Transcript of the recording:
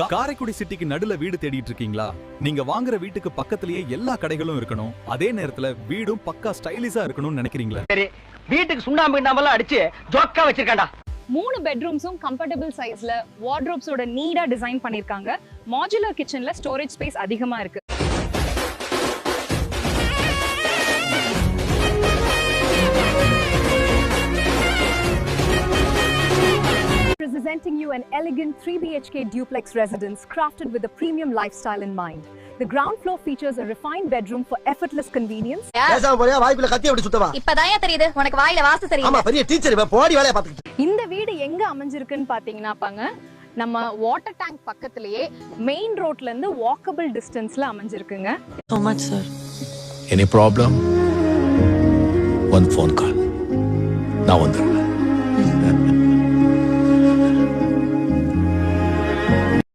காரைக்குடி சிட்டிக்கு நடுல வீடு தேடிட்டு இருக்கீங்களா? நீங்க வாங்குற வீட்டுக்கு பக்கத்திலேயே எல்லா கடைகளும் இருக்கணும். அதே நேரத்துல வீடும் பக்கா ஸ்டைலிஷா இருக்கணும்னு நினைக்கிறீங்களா? சரி வீட்டுக்கு சுண்ணாம்பு கிண்ணாம்பெல்லாம் அடிச்சு ஜோக்கா வச்சிருக்காண்டா மூணு பெட்ரூம்ஸும் கம்ஃபர்டபுள் சைஸ்ல வார்ட்ரோப்ஸோட நீடா டிசைன் பண்ணிருக்காங்க மாடுலர் கிச்சன்ல ஸ்டோரேஜ் ஸ்பேஸ் அதிகமா இருக்கு. Presenting you an elegant 3 BHK duplex residence crafted with a premium lifestyle in mind. The ground floor features a refined bedroom for effortless convenience. இந்த வீடு எங்க அமைஞ்சிருக்குன்னு பாத்தீங்கன்னாப்பாங்க நம்ம வாட்டர் டேங்க் பக்கத்திலேயே மெயின் ரோட்ல இருந்து வாக்கபிள் டிஸ்டன்ஸ்ல அமைஞ்சிருக்குங்க so much, sir. Any problem? One phone call. Now on the